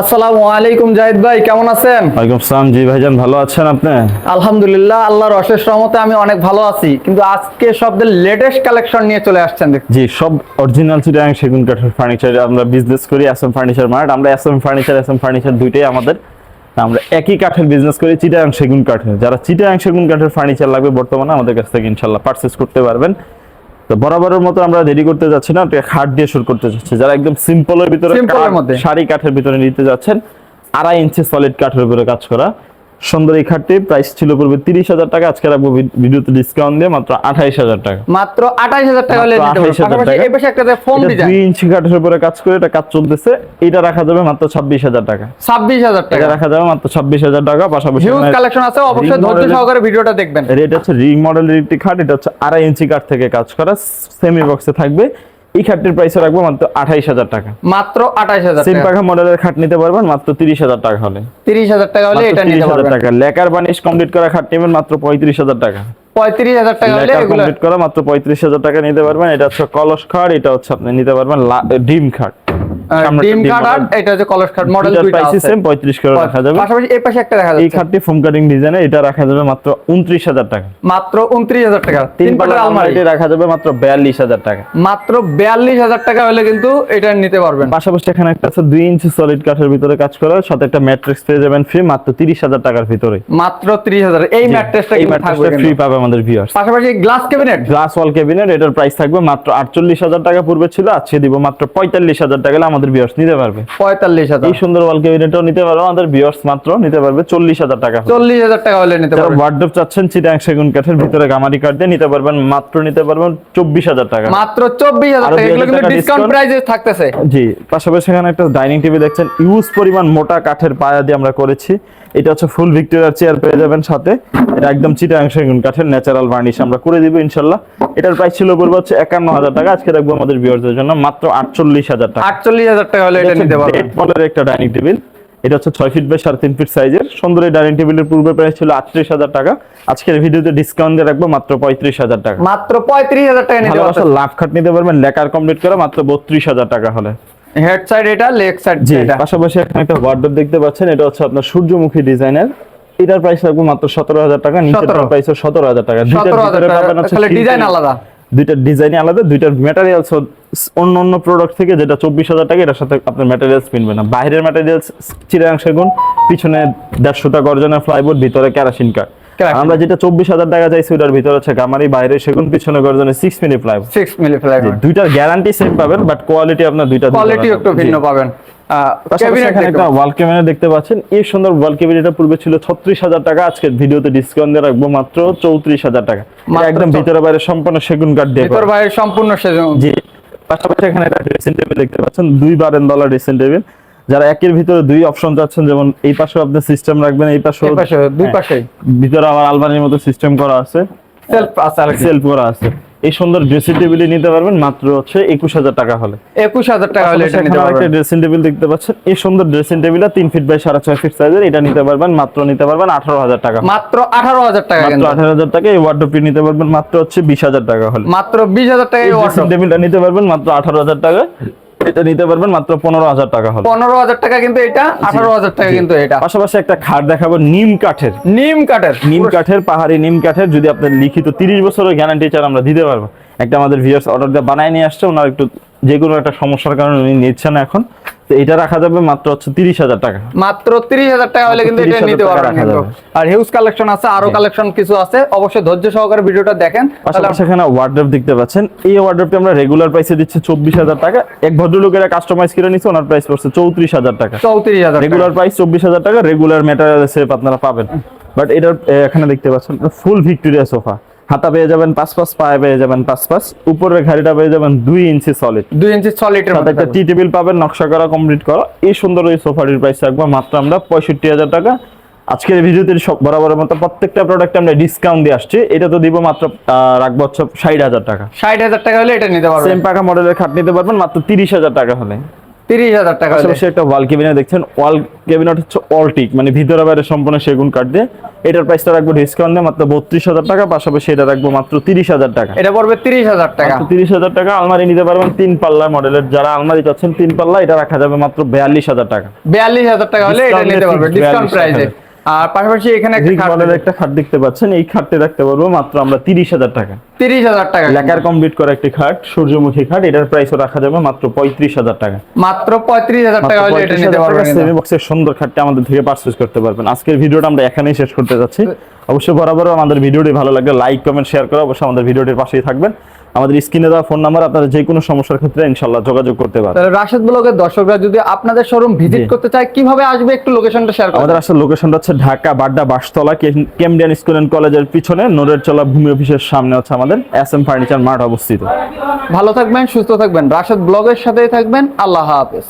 আসসালামু আলাইকুম জাহিদ ভাই কেমন আছেন? ওয়ালাইকুম সালাম জি ভাইজান ভালো আছেন আপনি? আলহামদুলিল্লাহ আল্লাহর অশেষ রহমতে আমি অনেক ভালো আছি। কিন্তু আজকে সবদের লেটেস্ট কালেকশন নিয়ে চলে আসছেন। জি সব অরিজিনাল চিটাং সেগুন কাঠের ফার্নিচার আমরা বিজনেস করি এসএম ফার্নিচার মার্ট আমরা S M furniture S M furniture দুইটাই আমাদের। আমরা একই কাঠের বিজনেস করি চিটাং সেগুন কাঠের। যারা চিটাং সেগুন কাঠের ফার্নিচার লাগবে বর্তমানে আমাদের কাছ থেকে ইনশাল্লাহ পারচেস করতে পারবেন। তো বরাবরের মতো আমরা রেডি করতে যাচ্ছি না খাট দিয়ে শুরু করতে যাচ্ছি। যারা একদম সিম্পলের ভিতরে শাড়ি কাঠের ভিতরে নিতে যাচ্ছেন আড়াই ইঞ্চি সলিড কাঠের উপরে কাজ করা। সুন্দর এই খাটটি প্রাইস ছিল পূর্বে তিরিশ হাজার টাকা। আজকে রাখব ভিডিওতে ডিসকাউন্ট দিয়ে মাত্র আঠাইশ হাজার টাকা। মাত্র আঠাইশ হাজার টাকা হলে 28,000 পাশাপাশি টাকা। দুই ইঞ্চি কাঠের উপরে কাজ করে এটা কাজ চলতেছে। এটা রাখা যাবে মাত্র ছাব্বিশ হাজার টাকা। ছাব্বিশ হাজার টাকা। রাখা যাবে মাত্র ছাব্বিশ হাজার টাকা। পাশাপাশি কালেকশন আছে। অবশ্যই ধৈর্য সহকারে ভিডিওটা দেখবেন। এটা হচ্ছে রিং মডেলের একটি খাট এটা হচ্ছে আড়াই ইঞ্চি কাঠ থেকে কাজ করা। সেমি বক্সে থাকবে। এই খাটটির প্রাইস রাখব মাত্র আঠাইশ হাজার টাকা। মাত্র আঠাইশ হাজার সিম পাখা মডেলের খাট নিতে পারবেন মাত্র তিরিশ হাজার টাকা হলে। তিরিশ হাজার টাকা হলে এটা তিরিশ হাজার টাকা। লেকার বানিশ কমপ্লিট করা খাট নেবেন মাত্র পঁয়ত্রিশ হাজার টাকা। পঁয়ত্রিশ হাজার টাকা হলে কমপ্লিট করা মাত্র পঁয়ত্রিশ হাজার টাকা নিতে পারবেন। এটা হচ্ছে কলস খাট এটা হচ্ছে আপনি নিতে পারবেন ডিম খাট। ডিম কাট আর এটা হচ্ছে কলস কাট মডেল দুইটা আছে। সেম পঁয়ত্রিশ করে রাখা যাবে। পাশাপাশি এই পাশে একটা দেখা এই খাটটি ফোম কাটিং ডিজাইনে এটা রাখা যাবে মাত্র উনত্রিশ হাজার টাকা। মাত্র উনত্রিশ হাজার টাকা। তিন পাল্লার আলমারিটি রাখা যাবে মাত্র বিয়াল্লিশ হাজার টাকা। মাত্র বিয়াল্লিশ হাজার টাকা হলে কিন্তু এটা নিতে পারবেন। পাশাপাশি এখানে একটা আছে দুই ইঞ্চি সলিড কাঠের ভিতরে কাজ করা। সাথে একটা ম্যাট্রিক্স পেয়ে যাবেন ফ্রি মাত্র তিরিশ হাজার টাকার ভিতরে। মাত্র ত্রিশ হাজার। এই ম্যাট্রেসটা এই কিন্তু থাকবে ফ্রি পাবে আমাদের ভিউয়ার্স পাশাপাশি glass cabinet glass wall cabinet এটার প্রাইস থাকবে মাত্র আটচল্লিশ হাজার টাকা পূর্বে ছিল আজকে দিব মাত্র পঁয়তাল্লিশ হাজার টাকা। হলে আমাদের ভিউয়ার্স নিতে পারবে। 45000 এই সুন্দর ওয়াল ক্যাবিনেটও নিতে পারবে আমাদের ভিউয়ার্স মাত্র নিতে পারবে 40000 টাকা 40000 টাকা হলে নিতে পারবে। ওয়ার্ডরোব চাচ্ছেন চিটাং সেগুন কাঠের ভিতরে গামারি কাঠ দিয়ে নিতে পারবেন মাত্র নিতে পারবেন 24000 টাকা। মাত্র 24000 টাকা। এগুলো কিন্তু ডিসকাউন্ট প্রাইসে থাকতেছে। জি পাশাপাশি এখানে একটা ডাইনিং টেবিল দেখছেন ইউজ পরিমাণ মোটা কাঠের পায়া দিয়ে আমরা করেছি। এটা হচ্ছে ফুল ভিক্টোরিয়ার চেয়ার পেয়ে যাবেন সাথে। এটা একদম চিটাং সেগুন কাঠের ন্যাচারাল ভার্নিশ আমরা করে দিব ইনশাআল্লাহ এটার প্রাইস ছিল বলব হচ্ছে 51000 টাকা। আজকে রাখব আমাদের ভিউয়ারদের জন্য মাত্র 48000 টাকা। 48 চল্লিশ হাজার টাকা হলে এটা নিতে একটা ডাইনিং টেবিল এটা হচ্ছে ছয় ফিট বাই সাড়ে তিন ফিট সাইজের সুন্দর ডাইনিং টেবিলের পূর্বে প্রাইস ছিল আটত্রিশ হাজার টাকা। আজকের ভিডিওতে ডিসকাউন্ট দিয়ে রাখব মাত্র পঁয়ত্রিশ হাজার টাকা। মাত্র পঁয়ত্রিশ হাজার টাকা নিতে পারবেন। লাভ খাট নিতে পারবেন কমপ্লিট মাত্র বত্রিশ হাজার টাকা হলে। হেড সাইড এটা লেগ সাইড এটা। পাশাপাশি এখানে একটা ওয়ার্ডরোব দেখতে পাচ্ছেন এটা হচ্ছে আপনার সূর্যমুখী ডিজাইনের এটার প্রাইস লাগবে মাত্র সতেরো হাজার টাকা নিচের প্রাইস সতেরো হাজার টাকা। ডিজাইন আলাদা। দুইটার ডিজাইন আলাদা দুইটার ম্যাটেরিয়ালস অন্য অন্য প্রোডাক্ট থেকে যেটা চব্বিশ হাজার টাকা এটার সাথে আপনার ম্যাটেরিয়ালস কিনবে না বাইরের ম্যাটেরিয়ালস চিরাং সেগুন পিছনে দেড়শোটা গর্জনের ফ্লাইবোর্ড ভিতরে ক্যারাসিন কাঠ আমরা যেটা চব্বিশ হাজার টাকা চাইছি ওটার ভিতরে হচ্ছে গামারি বাইরে সেগুন পিছনে গর্জনে six mini plyboard six milli flag দুইটার গ্যারান্টি সেম পাবেন বাট কোয়ালিটি আপনার দুইটা কোয়ালিটি একটু ভিন্ন পাবেন। ক্যাবিনেট দেখতে পাচ্ছেন। এই সুন্দর ওয়াল ক্যাবিনেটটা পূর্বে ছিল ছত্রিশ হাজার টাকা। আজকে ভিডিওতে ডিসকাউন্ট দিয়ে রাখব মাত্র চৌত্রিশ হাজার টাকা। একদম ভিতরে বাইরে সম্পূর্ণ সেগুন কাঠ দিয়ে ভিতর বাইরে সম্পূর্ণ জি। পাশাপাশি এখানে একটা ড্রেসিং টেবিল দেখতে পাচ্ছেন। দুই বারেন ডলার ড্রেসিং টেবিল যারা একের ভিতরে দুই অপশন চাচ্ছেন যেমন এই পাশেও আপনি সিস্টেম রাখবেন এই পাশেও পাশে দুই হ্যাঁ, পাশেই। ভিতরে আবার আলমারির মতো সিস্টেম করা আছে। সেলফ আছে সেলফ করা আছে। এই সুন্দর ড্রেসিং টেবিল নিতে পারবেন মাত্র হচ্ছে একুশ হাজার টাকা হলে। একুশ হাজার টাকা হলে এটা নিতে একটা পারবেন। ড্রেসিং টেবিল দেখতে পাচ্ছেন। এই সুন্দর ড্রেসিং টেবিল তিন ফিট বাই সাড়ে ছয় ফিট সাইজের এটা নিতে পারবেন মাত্র নিতে পারবেন আঠারো হাজার টাকা মাত্র আঠারো হাজার টাকা মাত্র আঠারো হাজার টাকা এই ওয়ার্ডরোবটি নিতে পারবেন মাত্র হচ্ছে বিশ হাজার টাকা হলে। মাত্র বিশ হাজার টাকা এই ড্রেসিং টেবিলটা নিতে পারবেন মাত্র আঠারো হাজার টাকা। এটা নিতে পারবেন মাত্র পনেরো হাজার টাকা হবে। পনেরো হাজার টাকা কিন্তু এটা আঠারো হাজার টাকা কিন্তু এটা। পাশাপাশি একটা খাট দেখাবো নিম কাঠের। নিম কাঠের। নিম কাঠের পাহাড়ি নিম কাঠের যদি আপনার লিখিত তিরিশ বছরের গ্যারান্টি চার আমরা দিতে পারব। একটা আমাদের ভিউয়ার্স অর্ডার দিয়ে বানায় নিয়ে আসছে ওনার একটু যে কোনো একটা সমস্যার কারণে উনি নিচ্ছেন এখন। তো এটা রাখা যাবে মাত্র হচ্ছে তিরিশ হাজার টাকা। মাত্র তিরিশ হাজার টাকা হলে কিন্তু এটা নিতে পারবেন। আর হিউজ কালেকশন আছে আরও কালেকশন কিছু আছে। অবশ্যই ধৈর্য সহকারে ভিডিওটা দেখেন। পাশাপাশি এখানে ওয়ার্ড্রপ দেখতে পাচ্ছেন। এই ওয়ার্ড্রপটি আমরা রেগুলার প্রাইসে দিচ্ছি চব্বিশ হাজার টাকা। এক ভদ্রলোকেরা কাস্টমাইজ করে নিচ্ছে ওনার প্রাইস পড়ছে চৌত্রিশ হাজার টাকা। চৌত্রিশ হাজার রেগুলার প্রাইস চব্বিশ হাজার টাকা রেগুলার ম্যাটেরিয়াল সেপ আপনারা পাবেন। বাট এটার এ, এখানে দেখতে পাচ্ছেন ফুল ভিক্টোরিয়া সোফা হাতা পেয়ে যাবেন পাঁচ পাঁচ পায়ে পেয়ে যাবেন পাঁচ পাঁচ উপরের ঘাড়িটা পেয়ে যাবেন দুই ইঞ্চি সলিড দুই ইঞ্চি সলিডের সাথে একটা টি টেবিল পাবেন নকশা করা কমপ্লিট করা। এই সুন্দর এই সোফাটির প্রাইস রাখব মাত্র আমরা পঁয়ষট্টি হাজার টাকা। আজকের ভিডিওতে সব বরাবরের মতো প্রত্যেকটা প্রোডাক্টে আমরা ডিসকাউন্ট দিয়ে আসছি। এটা তো দিব মাত্র রাখব হচ্ছে ষাট হাজার টাকা। ষাট হাজার টাকা হলে এটা নিতে পারবেন। সেম পাকা মডেলের খাট নিতে পারবেন মাত্র তিরিশ হাজার টাকা হলে। তিরিশ হাজার টাকা পাশাপাশি একটা ওয়াল ক্যাবিনেট দেখছেন ওয়াল ক্যাবিনেট হচ্ছে অলটিক মানে ভিতরে বাইরে সম্পূর্ণ সেগুন কাঠ দিয়ে। এটার প্রাইসটা রাখব ডিসকাউন্ট দিয়ে মাত্র বত্রিশ হাজার টাকা পাশাপাশি এটা রাখব মাত্র তিরিশ হাজার টাকা। এটা পড়বে তিরিশ হাজার টাকা। তিরিশ হাজার টাকা আলমারি নিতে পারবেন তিন পাল্লা মডেলের। যারা আলমারি চাচ্ছেন তিন পাল্লা এটা রাখা যাবে মাত্র বিয়াল্লিশ হাজার টাকা। বিয়াল্লিশ হাজার টাকা হলে এটা নিতে পারবে ডিসকাউন্ট প্রাইসে টাকা। আর পাশাপাশি এখানে একটা খাট দেখতে পাচ্ছেন। এই খাটটি রাখতে পারব মাত্র আমরা তিরিশ হাজার টাকা। তিরিশ হাজার টাকা। লেকার কমপ্লিট করা একটি খাট সূর্যমুখী খাট এটার প্রাইসও রাখা যাবে মাত্র পঁয়ত্রিশ হাজার টাকা। মাত্র পঁয়ত্রিশ হাজার টাকা হলে এটা নিতে পারবেন সেমি বক্সের সুন্দর খাটটা আমাদের থেকে পারচেজ করতে পারবেন। আজকের ভিডিওটা আমরা এখানেই শেষ করতে যাচ্ছি। অবশ্যই বরাবর আমাদের ভিডিওটি ভালো লাগলে লাইক কমেন্ট শেয়ার করে অবশ্যই আমাদের ভিডিওটির পাশেই থাকবেন। আমাদের স্ক্রিনে দেওয়া ফোন নাম্বার আপনারা যে কোনো সমস্যার ক্ষেত্রে ইনশাল্লাহ যোগাযোগ করতে পারেন। তাহলে রাশেদ ব্লগের দর্শকরা যদি আপনাদের শোরুম ভিজিট করতে চায় কীভাবে আসবে একটু লোকেশনটা শেয়ার করবেন আমাদের আসলে লোকেশনটা হচ্ছে Dhaka Badda Bashtola Cambrian school and কলেজের পিছনে নোরের চলা ভূমি অফিসের সামনে হচ্ছে আমাদের এস এম ফার্নিচার মার্ট অবস্থিত। ভালো থাকবেন সুস্থ থাকবেন। রাশেদ ব্লগের সাথেই থাকবেন। আল্লাহ হাফেজ।